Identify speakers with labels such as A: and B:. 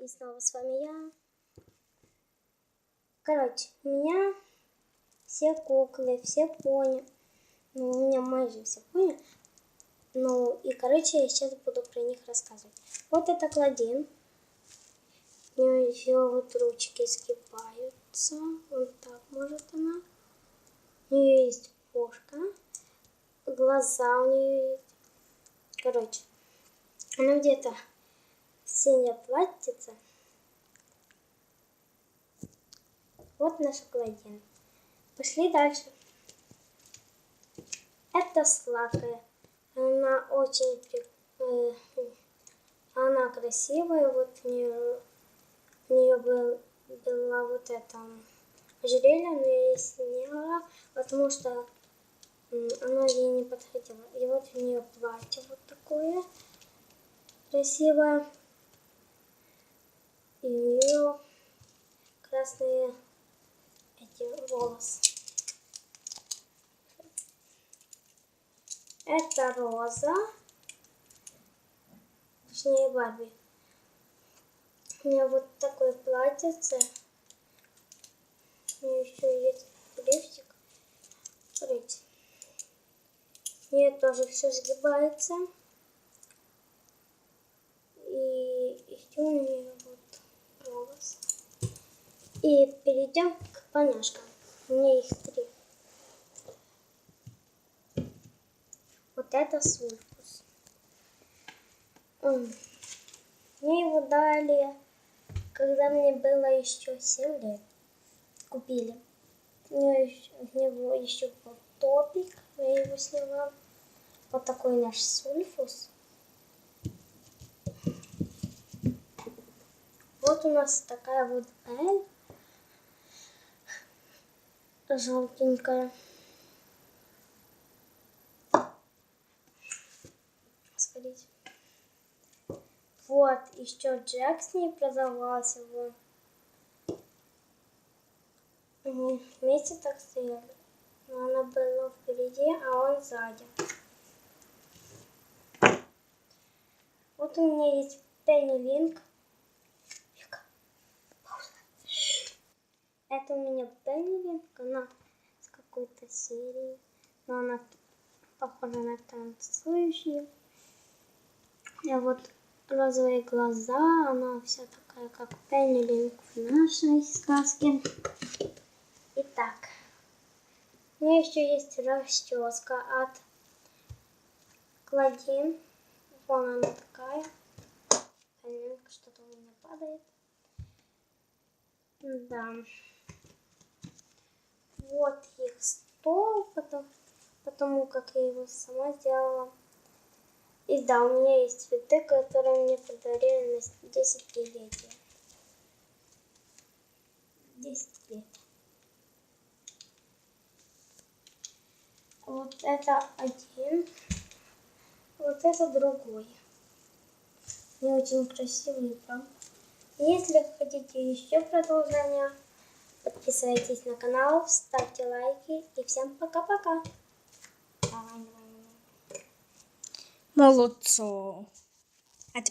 A: и снова с вами я. Короче, у меня все куклы, все пони. Ну, у меня майже все пони. Ну, и, короче, я сейчас буду про них рассказывать. Вот это Кладин. У нее еще вот ручки сгибаются. Вот так может она. У нее есть кошка. Глаза у нее есть. Короче, она где-то синяя платьице. Вот наша Кладин. Пошли дальше. Это сладкая. Она очень э, она красивая. Вот у нее, у нее был, была вот эта ожерелье, но я ее сняла, потому что оно ей не подходило. И вот у нее платье вот такое красивое. И у нее красные эти волосы. Это роза. Точнее, Барби. У меня вот такое платьице. У меня еще есть лифчик. Смотрите. У нее тоже все сгибается. И еще у нее. И перейдем к поняшкам. У меня их три. Вот это сульфус. М. Мне его дали, когда мне было еще 7 лет. Купили. Еще, у него еще топик, я его сняла. Вот такой наш сульфус. Вот у нас такая вот Эль. Желтенькая. Смотрите. Вот, еще Джек с ней продавался. Вот. Они вместе так стояли. Но она была впереди, а он сзади. Вот у меня есть Пенни Линк. Это у меня Линк. Она с какой-то серии. Но она похожа на танцующую. А вот розовые глаза, она вся такая, как Пенни Линк в нашей сказке. Итак, у меня еще есть расческа от Кладин. Вон она такая. Линк, что-то у меня падает. Да. Вот их стол, потом, потому как я его сама сделала. И да, у меня есть цветы, которые мне подарили на 10 летия. 10 лет. Вот это один. Вот это другой. Они очень красивые, правда? Если хотите еще продолжения, подписывайтесь на канал, ставьте лайки и всем пока-пока.
B: Молодцо. А